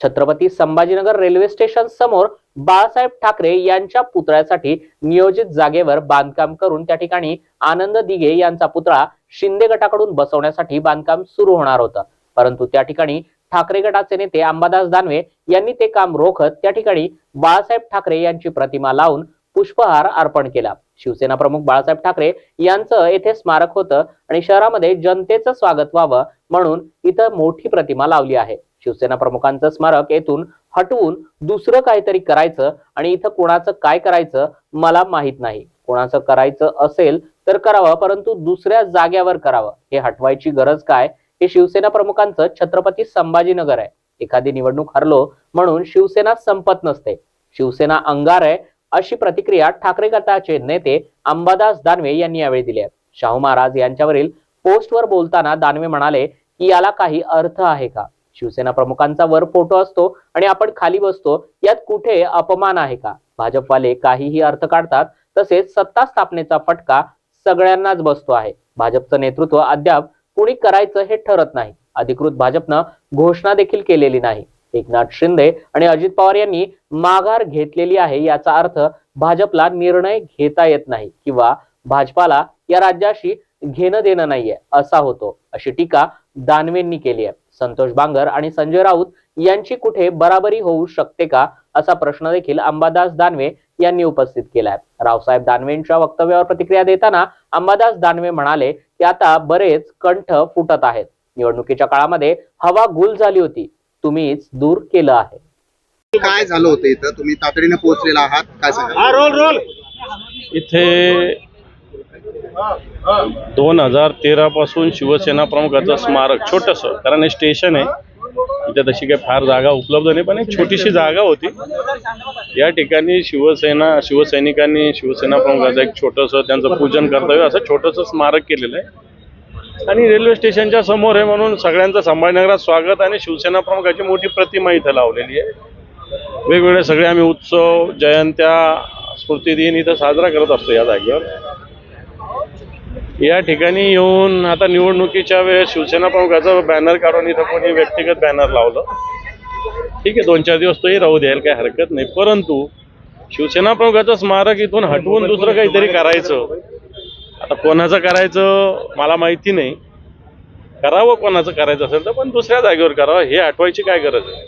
Chhatrapati Sambhajinagar railway station समोर बाळासाहेब ठाकरे यांच्या पुतळ्यासाठी नियोजित जागेवर बांधकाम करून त्या ठिकाणी आनंद दिघे यांचा पुतळा शिंदे गटाकडून बसवण्यासाठी बांधकाम सुरू होणार होतं. परंतु त्या ठिकाणी ठाकरे गटाचे नेते अंबादास दानवे यांनी ते काम रोखत त्या ठिकाणी बाळासाहेब ठाकरे यांची प्रतिमा लावून पुष्पहार अर्पण केला. शिवसेना प्रमुख बाळासाहेब ठाकरे यांचं येथे स्मारक होतं आणि शहरामध्ये जनतेचं स्वागत व्हावं म्हणून इथं मोठी प्रतिमा लावली आहे. शिवसेना प्रमुखांचं स्मारक येथून हटवून दुसरं काहीतरी करायचं आणि इथं कोणाचं काय करायचं मला माहीत नाही. कोणाचं करायचं असेल तर करावं परंतु दुसऱ्या जाग्यावर करावं. हे हटवायची गरज काय? हे शिवसेना प्रमुखांचं छत्रपती संभाजीनगर आहे. एखादी निवडणूक हरलो म्हणून शिवसेना संपत नसते. शिवसेना अंगार आहे अशी प्रतिक्रिया ठाकरे गटाचे नेते अंबादास दानवे यांनी यावेळी दिली आहे. शाहू महाराज यांच्यावरील पोस्टवर बोलताना दानवे म्हणाले की याला काही अर्थ आहे का? शिवसेना प्रमुखांचा वर फोटो असतो आणि आपण खाली बसतो यात कुठे अपमान आहे का? भाजपवाले काहीही अर्थ काढतात तसेच सत्ता स्थापनेचा फटका सगळ्यांनाच बसतो आहे. भाजपचं नेतृत्व अद्याप कुणी करायचं हे ठरत नाही. अधिकृत भाजपनं घोषणा देखील केलेली नाही. एकनाथ शिंदे आणि अजित पवार यांनी माघार घेतलेली आहे याचा अर्थ भाजपला निर्णय घेता येत नाही किंवा भाजपाला या राज्याशी घेणं देणं नाहीये असा होतो अशी टीका दानवेंनी केली आहे. संतोष बांगर आणि संजय राऊत यांची कुठे बराबरी होऊ शकते का असा प्रश्न देखील अंबादास दानवे यांनी उपस्थित केलाय. रावसाहेब दानवेंच्या वक्तव्यावर प्रतिक्रिया देताना अंबादास दानवे म्हणाले की आता बरेच कंठ फुटत आहेत. निवडणुकीच्या काळामध्ये हवा गुल झाली होती. तुम्हीच दूर केलं आहे. काय झालं होतं इथं? तुम्ही तातडीने पोहोचलेला आहात. काय सांगा इथे दोन हजार तेरा पासून शिवसेना प्रमुखाचं स्मारक छोटस कारण हे स्टेशन आहे. इथे तशी काही फार जागा उपलब्ध नाही पण एक छोटीशी जागा होती. या ठिकाणी शिवसेना शिवसैनिकांनी शिवसेना प्रमुखाचं एक छोटंसं त्यांचं पूजन कर्तव्य असं छोटस स्मारक केलेलं आहे. आणि रेल्वे स्टेशनच्या समोर आहे म्हणून सगळ्यांचं संभाजीनगरात स्वागत आणि शिवसेना प्रमुखाची मोठी प्रतिमा इथं लावलेली आहे. वेगवेगळे सगळे आम्ही उत्सव जयंत्या स्मृतिदिन इथं साजरा करत असतो या जागेवर. या ठिकाणी येऊन आता निवडणुकीच्या वेळेस शिवसेना प्रमुखाचा बॅनर काढून इथं कोणी व्यक्तिगत बॅनर लावलं. ठीक आहे दोन चार दिवस तोही राहू द्यायला काही हरकत नाही. परंतु शिवसेना प्रमुखाचं स्मारक इथून हटवून दुसरं काहीतरी करायचं. आता कोणाचं करायचं मला माहिती नाही. करावं कोणाचं करायचं असेल तर पण दुसऱ्या जागेवर करावं. हे आठवायची काय गरज आहे?